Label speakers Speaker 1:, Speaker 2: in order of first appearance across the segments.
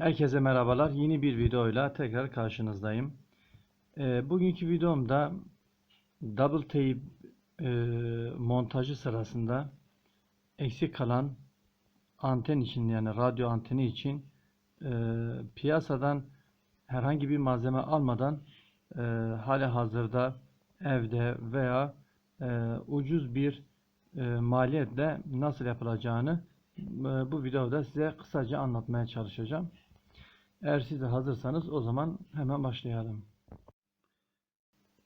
Speaker 1: Herkese merhabalar. Yeni bir videoyla tekrar karşınızdayım. Ee, bugünkü videomda double tape e, montajı sırasında eksik kalan anten için yani radyo anteni için e, piyasadan herhangi bir malzeme almadan e, hali hazırda evde veya e, ucuz bir e, maliyetle nasıl yapılacağını e, bu videoda size kısaca anlatmaya çalışacağım. Eğer siz de hazırsanız o zaman hemen başlayalım.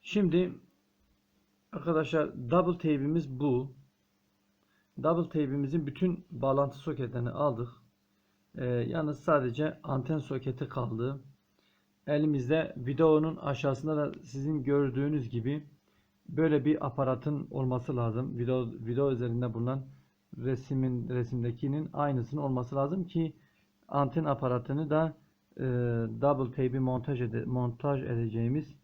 Speaker 1: Şimdi arkadaşlar double tape'imiz bu. Double tape'imizin bütün bağlantı soketlerini aldık. Ee, yalnız sadece anten soketi kaldı. Elimizde videonun aşağısında da sizin gördüğünüz gibi böyle bir aparatın olması lazım. Video video üzerinde bulunan resmin resimdekinin aynısının olması lazım ki anten aparatını da e, double tape'i montaj, ede, montaj edeceğimiz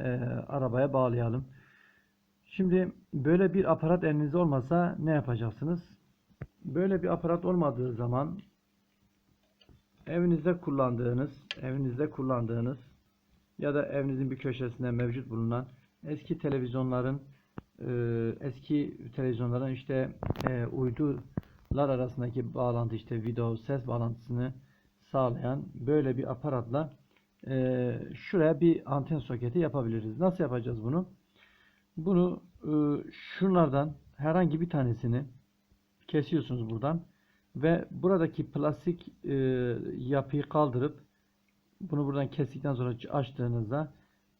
Speaker 1: e, arabaya bağlayalım. Şimdi böyle bir aparat elinizde olmasa ne yapacaksınız? Böyle bir aparat olmadığı zaman evinizde kullandığınız, evinizde kullandığınız ya da evinizin bir köşesinde mevcut bulunan eski televizyonların e, eski televizyonların işte e, uydular arasındaki bağlantı işte video ses bağlantısını sağlayan böyle bir aparatla e, şuraya bir anten soketi yapabiliriz. Nasıl yapacağız bunu? Bunu e, şunlardan herhangi bir tanesini kesiyorsunuz buradan ve buradaki plastik e, yapıyı kaldırıp bunu buradan kestikten sonra açtığınızda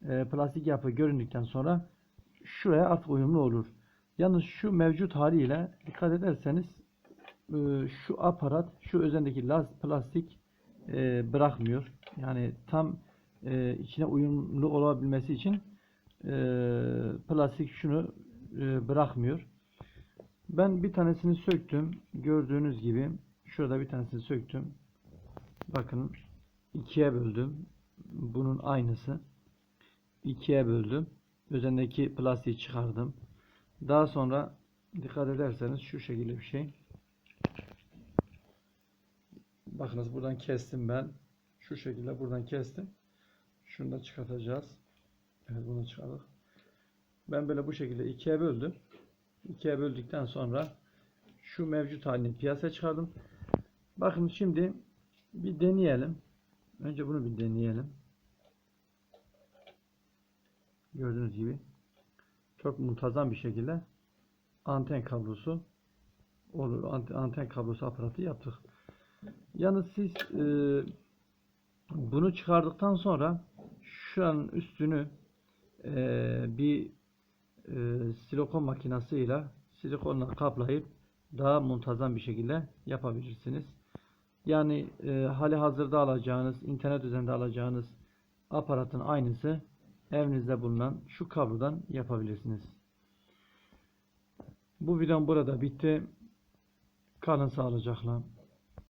Speaker 1: e, plastik yapı göründükten sonra şuraya artık uyumlu olur. Yalnız şu mevcut haliyle dikkat ederseniz e, şu aparat şu üzerindeki laz plastik e, bırakmıyor. Yani tam e, içine uyumlu olabilmesi için e, plastik şunu e, bırakmıyor. Ben bir tanesini söktüm. Gördüğünüz gibi şurada bir tanesini söktüm. Bakın ikiye böldüm. Bunun aynısı. ikiye böldüm. Üzerindeki plastiği çıkardım. Daha sonra dikkat ederseniz şu şekilde bir şey. Bakınız buradan kestim ben. Şu şekilde buradan kestim. Şunu da çıkartacağız. Evet bunu çıkardık. Ben böyle bu şekilde ikiye böldüm. İkiye böldükten sonra şu mevcut halini piyasaya çıkardım. Bakın şimdi bir deneyelim. Önce bunu bir deneyelim. Gördüğünüz gibi çok muntazam bir şekilde anten kablosu olur. Anten kablosu aparatı yaptık. Yalnız siz e, bunu çıkardıktan sonra şuranın üstünü e, bir e, silikon makinasıyla silikonla kaplayıp daha muntazam bir şekilde yapabilirsiniz. Yani e, hali hazırda alacağınız, internet üzerinde alacağınız aparatın aynısı evinizde bulunan şu kablodan yapabilirsiniz. Bu videom burada bitti. Kalın sağlıcakla.